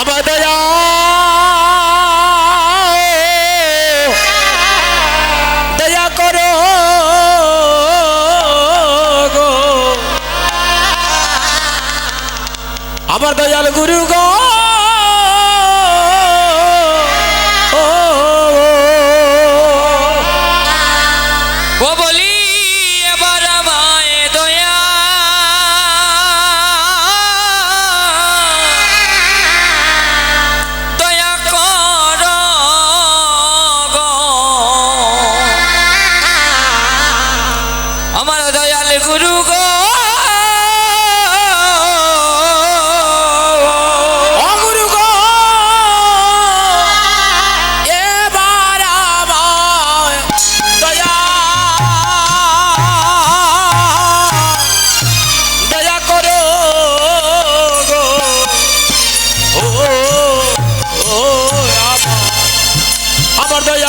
অবদয়া দয়া করো আমার দয়াল গুরু গো।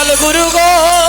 দয়াল গুরু গো।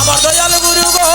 আমার দয়াল গুরু গো।